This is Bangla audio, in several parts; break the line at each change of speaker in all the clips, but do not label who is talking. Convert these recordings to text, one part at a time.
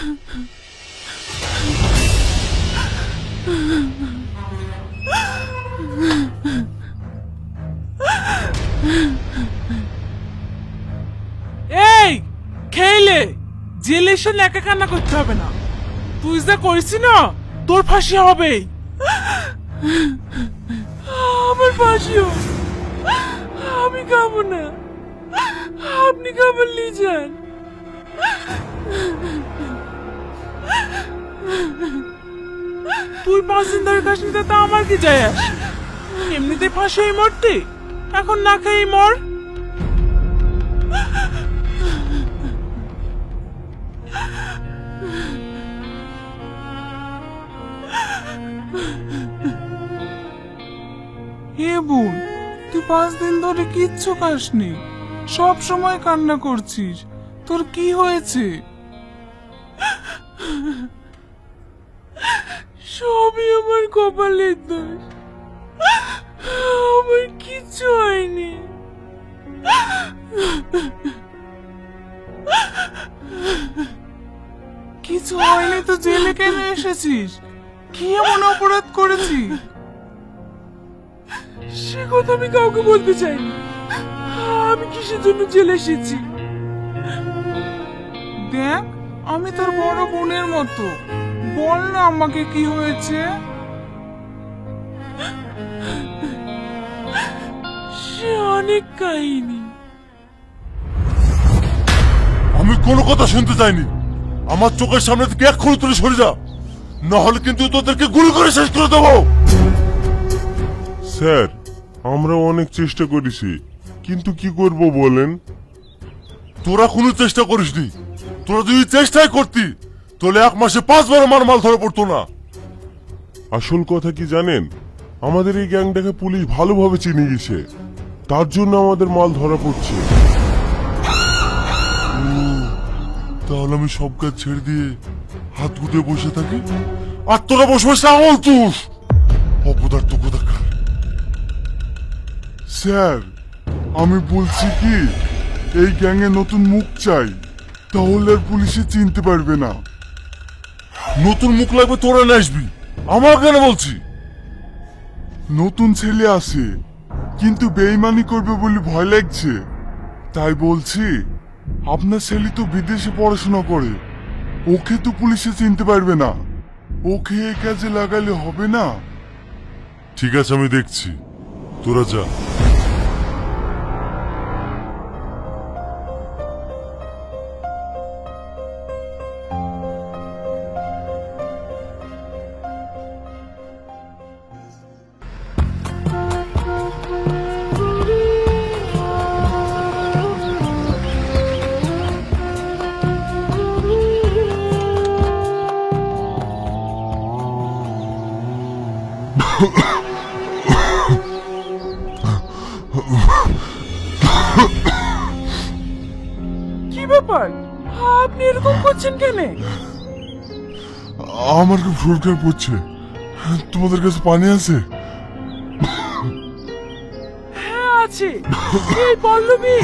এই খেলে জেলে এসে একা কান্না করতে হবে না। তুই যা করিস না, তোর ফাঁসি হবেই। আমার ফাঁসিও। আমি খাব না। আপনি খাবার নিয়ে যান। তুই পাঁচ দিন ধরে খাস তা আমার কি যায়? এমনিতে ফাঁসি হয়ে মরতে? এখন না খেয়ে মর। হে বোন, তুই পাঁচ দিন ধরে কিচ্ছু খাসনি। সব সময় কান্না করছিস। তোর কি হয়েছে? সবই আমার কপালের দোষ। আমার কিচ্ছু হয়নি। কিছু হয়নি তো জেলে কেন এসেছিস? কি এমন অপরাধ করেছি সে কথা আমি কাউকে বলতে চাইনি। আমি কিসের জন্য জেলে এসেছি? দেখ, আমি তোর বড় বোনের মতো। বল না আমাকে কি হয়েছে। সে অনেক কাহিনী।
আমি কোনো কথা শুনতে চাইনি। আমার চোখের সামনে থেকে এক্ষুনি তুলে সরে যা। না হলে কিন্তু তোদেরকে গুলি করে শেষ করে দেবো।
স্যার আমরা অনেক চেষ্টা করেছি। কিন্তু কি করব বলেন?
তোরা কোনো চেষ্টা করিসনি। তোরা যদি চেষ্টাই করতি তাহলে এক মাসে পাঁচবার আমার মাল ধরে পড়তো না।
আসল কথা কি জানেন? আমাদের এই গ্যাংটাকে পুলিশ ভালোভাবে চিনে গেছে। তার জন্য আমাদের মাল ধরা পড়ছে।
তাহলে আমি সব কাজ ছেড়ে দিয়ে হাত গুটে বসে থাকি? আর তোরা বসে বসে আমল তুস অপদার্থ কোথাকার?
স্যার, আমি বলছি কি, এই গ্যাংয়ে নতুন মুখ চাই। তাহলে আর পুলিশে চিনতে পারবে না।
নতুন মুখ লাগবে তোরা নিয়ে আসবি আমার কেন বলছি?
নতুন ছেলে আসে কিন্তু বেইমানি করবে বলে ভয় লাগছে। তাই বলছি আপনার ছেলে তো বিদেশে পড়াশোনা করে। ওকে তো পুলিশে চিনতে পারবে না। ওকে এ কাজে লাগালে হবে না।
ঠিক আছে আমি দেখছি। তোরা যা।
কি ব্যাপার? আপনি এরকম করছেন কেন?
আমার খুব সরকার পড়ছে তোমাদের কাছে পানি আছে?
হ্যাঁ আছে। এই পল্লবী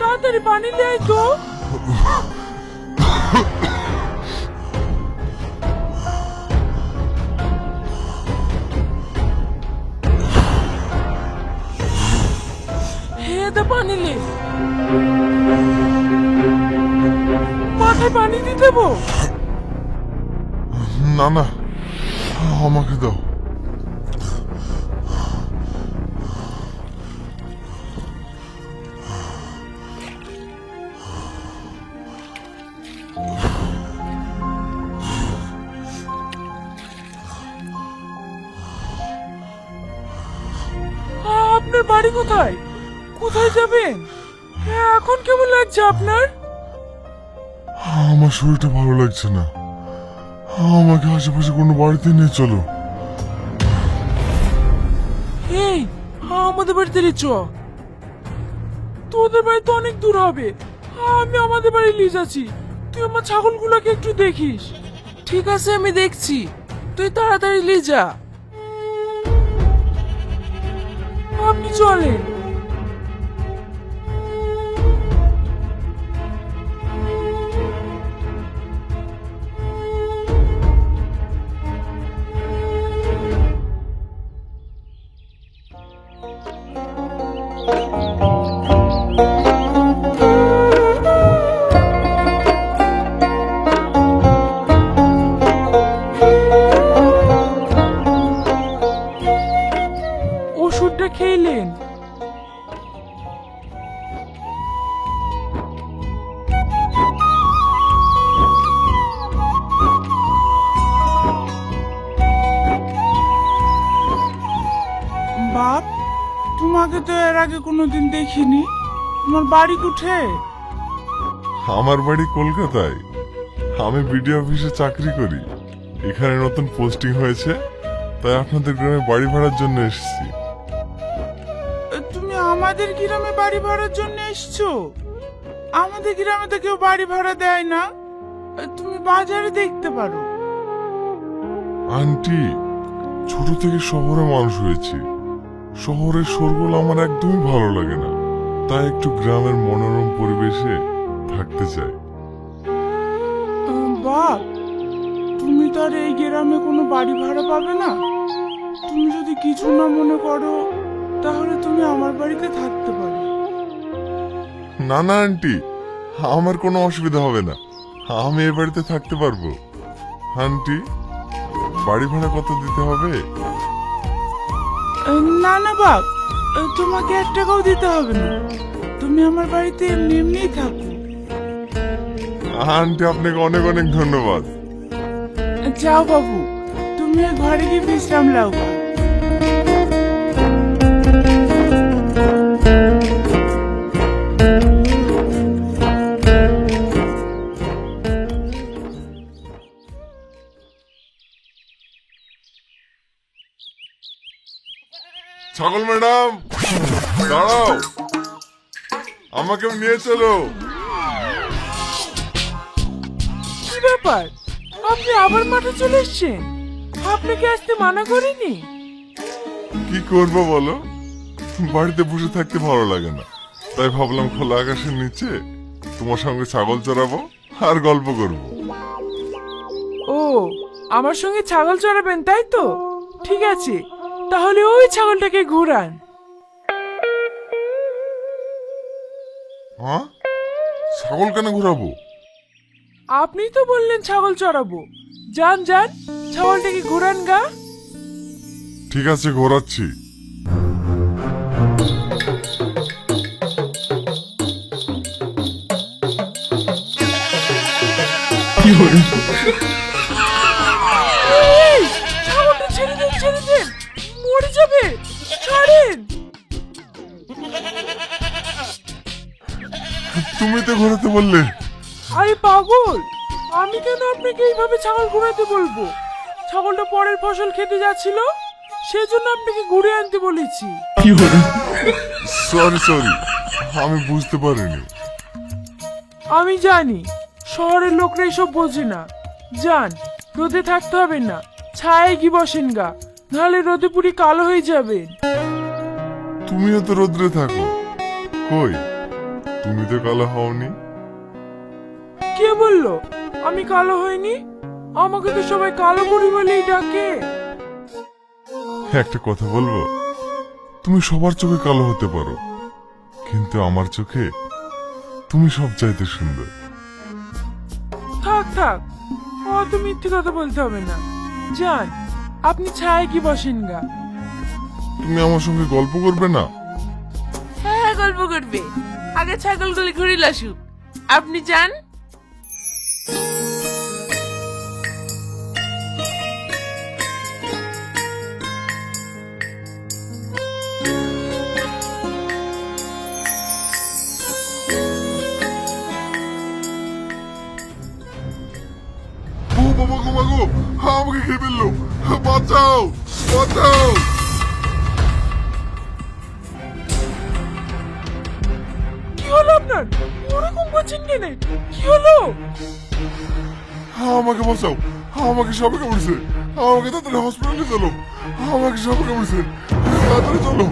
তাড়াতাড়ি পানি দেয় তো। দেবো?
না না। আমাকে দাও।
আপনার বাড়ি কোথায়? কোথায় যাবেন? এখন কেমন লাগছে আপনার?
আমার শরীরটা ভালো লাগছে না। আমাকে আশেপাশে কোনো বাড়িতে নিয়ে চলো।
এই, আমাদের বাড়িতে রে চ। তোদের বাড়ি তো অনেক দূর হবে। আমি আমাদের বাড়ি লিজ আছি তুই আমার ছাগলগুলোকে একটু দেখিস। ঠিক আছে, আমি দেখছি। তুই তাড়াতাড়ি লি যা। আপনি চলেন। তো এর আগে কোনোদিন দেখিনি। তোমার বাড়ি কুঠে?
আমার বাড়ি কলকাতায়। আমি বিডিও অফিসে চাকরি করি। এখানে নতুন পোস্টিং হয়েছে তাই আপনাদের গ্রামে বাড়ি ভাড়ার জন্য এসেছি।
তুমি আমাদের গ্রামে বাড়ি ভাড়ার জন্য এসছো? আমাদের গ্রামে তো কেউ বাড়ি ভাড়া দেয় না। তুমি বাজারে দেখতে পারো।
আন্টি ছোট থেকে শহরে মানুষ হয়েছি। শহরের শোরগোল আমার একদমই ভালো লাগে না। তাই একটু গ্রামের মনোরম পরিবেশে থাকতে চাই।
বাপ তুমি তো আর এই গ্রামে কোনো বাড়ি ভাড়া পাবে না। তুমি যদি কিছু না মনে করো তাহলে তুমি আমার বাড়িতে থাকতে পারো।
না না আন্টি আমার কোনো অসুবিধা হবে না। আমি এ বাড়িতে থাকতে পারব। আন্টি বাড়ি ভাড়া কত দিতে হবে?
না না বাপ তোমাকে এক টাকাও দিতে হবে না। তুমি আমার বাড়িতে এমনি এমনিই থাকো।
আন্টি আপনাকে অনেক অনেক ধন্যবাদ।
যাও বাবু তুমি ঘরে গিয়ে বিশ্রাম লাও
ছাগল ম্যাডাম। দাঁড়াও। আমাকেও নিয়ে চলো।
কি ব্যাপার? আপনি আবার মাঠে চলে এসছেন? আপনাকে আসতে মানা করিনি?
কি করব বলো? বাড়িতে বসে থাকতে ভালো লাগে না। তাই ভাবলাম খোলা আকাশের নিচে তোমার সঙ্গে ছাগল চড়াবো আর গল্প করব।
ও আমার সঙ্গে ছাগল চড়াবেন তাই তো? ঠিক আছে তাহলে ওই ছাগলটাকে ঘুরান।
হ্যাঁ? ছাগল কেন ঘোরাবো?
আপনি তো বললেন ছাগল চড়াবো। যান যান ছাগলটাকে ঘুরান গা।
ঠিক আছে ঘোরাচ্ছি।
এই, ছাড়েন।
তুমি তো ঘোরাতে বললে।
আরে পাগল আমি কেন আপনাকে এইভাবে ছাগল ঘুরাতে বলব? ছাগলটা পরের ফসল খেতে যাচ্ছিল সেই জন্য আপনাকে ঘুরে আনতে বলেছি। কি হলো?
সরি সরি আমি বুঝতে পারিনি।
আমি জানি শহরের লোকরা এসব বোঝে না। যান রোদে থাকতে হবে না। ছায়ায় কি বসেন গা। নাহলে রোদে পুরি কালো হয়ে যাবেন
তুমিও তো রোদ্রে থাকো। কই? তুমি তো কালো হওনি।
কে বলল? আমি কালো হইনি? আমাকে তো সবাই কালো বুড়ি বলেই ডাকে।
একটা কথা বলব? তুমি সবার চোখে কালো হতে পারো। কিন্তু আমার চোখে তুমি সব চাইতে সুন্দর।
থাক থাক। অত মিথ্যে কথা বলতে হবে না। যান আপনি ছায় কি বসেন গা?
তুমি আমার সঙ্গে গল্প করবে না?
হ্যাঁ গল্প করবে। আগে ছাগলগুলি ঘুরিল আসুক। আপনি যান।
আমাকে খেয়ে ফেলল। বাঁচাও বাঁচাও।
কি হলো আপনার? ওরকম করছেন কেন? কি হলো?
আমাকে বাঁচাও আমাকে সবাই কামড়েছে। আমাকে তাড়াতাড়ি হসপিটালে চলো আমাকে সবাই কামড়েছে। তাড়াতাড়ি চলো।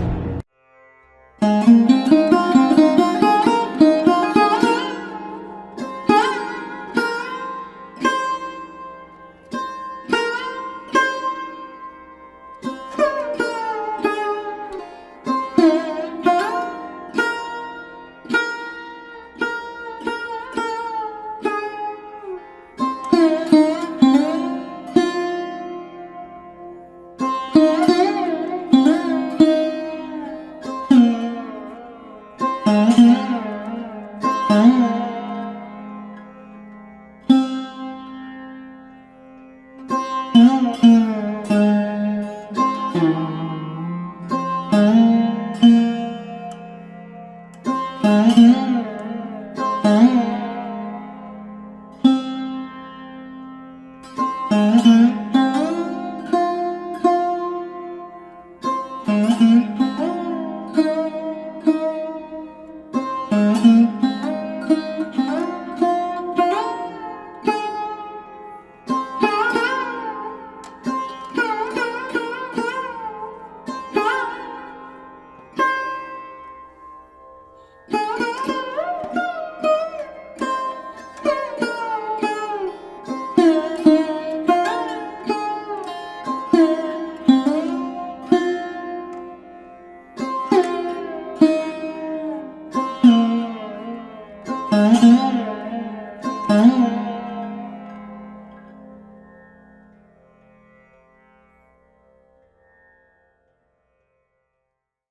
Mm-hmm.